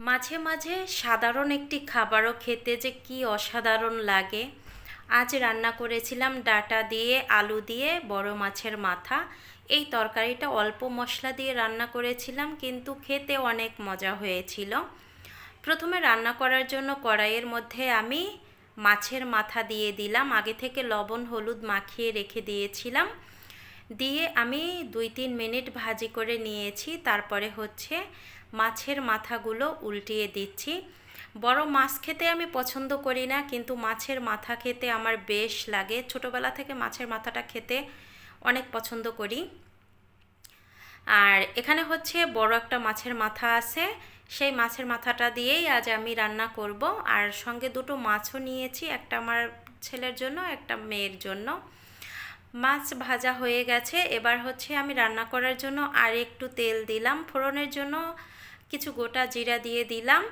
মাঝে মাঝে সাধারণ একটি খাবারও খেতে যে কি অসাধারণ লাগে। আজ রান্না করেছিলাম ডাটা দিয়ে, আলু দিয়ে, বড় মাছের মাথা। এই তরকারিটা অল্প মশলা দিয়ে রান্না করেছিলাম, কিন্তু খেতে অনেক মজা হয়েছিল। প্রথমে রান্না করার জন্য কড়াইয়ের মধ্যে আমি মাছের মাথা দিয়ে দিলাম। আগে থেকে লবণ, হলুদ মাখিয়ে রেখে দিয়েছিলাম। দিয়ে আমি দুই তিন মিনিট ভাজি করে নিয়েছি। তারপরে হচ্ছে মাছের মাথাগুলো উল্টিয়ে দিচ্ছি। বড় মাছ খেতে আমি পছন্দ করি না, কিন্তু মাছের মাথা খেতে আমার বেশ লাগে। ছোটোবেলা থেকে মাছের মাথাটা খেতে অনেক পছন্দ করি। আর এখানে হচ্ছে বড় একটা মাছের মাথা আছে। সেই মাছের মাথাটা দিয়েই আজ আমি রান্না করব। আর সঙ্গে দুটো মাছও নিয়েছি, একটা আমার ছেলের জন্য, একটা মেয়ের জন্য। মাছ ভাজা হয়ে গেছে। এবার হচ্ছে আমি রান্না করার জন্য আর একটু তেল দিলাম। ফোড়নের জন্য কিছু গোটা জিরা দিয়ে দিলাম।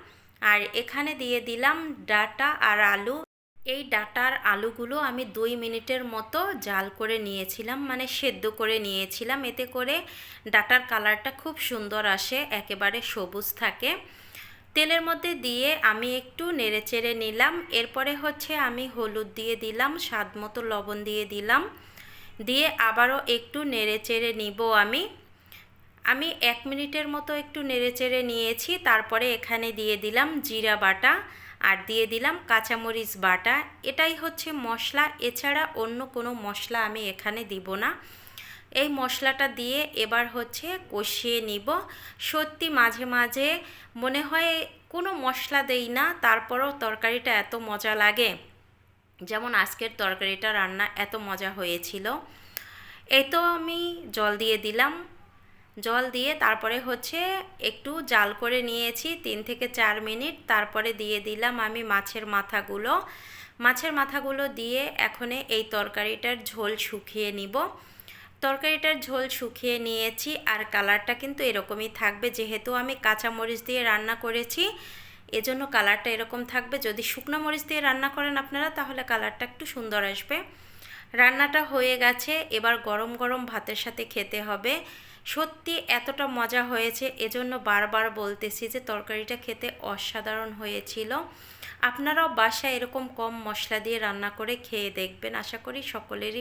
আর এখানে দিয়ে দিলাম ডাটা আর আলু। এই ডাটার আলুগুলো আমি দুই মিনিটের মতো জাল করে নিয়েছিলাম মানে সেদ্ধ করে নিয়েছিলাম। এতে করে ডাটার কালারটা খুব সুন্দর আসে, একেবারে সবুজ থাকে। তেলের মধ্যে দিয়ে আমি একটু নেড়েচেড়ে নিলাম। এরপরে হচ্ছে আমি হলুদ দিয়ে দিলাম স্বাদ মতো লবণ দিয়ে দিলাম। দিয়ে আবারও একটু নেড়েচেড়ে নিব আমি। আমি এক মিনিটের মতো একটু নেড়েচেড়ে নিয়েছি, তারপরে এখানে দিয়ে দিলাম জিরা বাটা আর দিয়ে দিলাম কাঁচামরিচ বাটা। এটাই হচ্ছে মশলা, এছাড়া অন্য কোনো মশলা আমি এখানে দিব না। এই মশলাটা দিয়ে এবার হচ্ছে কষিয়ে নিব। সত্যি মাঝে মাঝে মনে হয় কোনো মশলা দেই না, তারপরও তরকারিটা এত মজা লাগে। যেমন আজকের তরকারিটা রান্না এত মজা হয়েছিল। এই তো আমি জল দিয়ে দিলাম। জল দিয়ে তারপরে হচ্ছে একটু জাল করে নিয়েছি তিন থেকে চার মিনিট। তারপরে দিয়ে দিলাম আমি মাছের মাথাগুলো। মাছের মাথাগুলো দিয়ে এখনে এই তরকারিটার ঝোল শুকিয়ে নিব। তরকারিটার ঝোল শুকিয়ে নিয়েছি আর কালারটা কিন্তু এরকমই থাকবে। যেহেতু আমি কাঁচামরিচ দিয়ে রান্না করেছি এজন্য কালারটা এরকম থাকবে। যদি শুকনো মরিচ দিয়ে রান্না করেন আপনারা, তাহলে কালারটা একটু সুন্দর আসবে। রান্নাটা হয়ে গেছে, এবার গরম গরম ভাতের সাথে খেতে হবে। সত্যি এতটা মজা হয়েছে, এজন্য বারবার বলতেছি যে তরকারিটা খেতে অসাধারণ হয়েছিল। আপনারাও বাসায় এরকম কম মশলা দিয়ে রান্না করে খেয়ে দেখবেন। আশা করি সকলেরই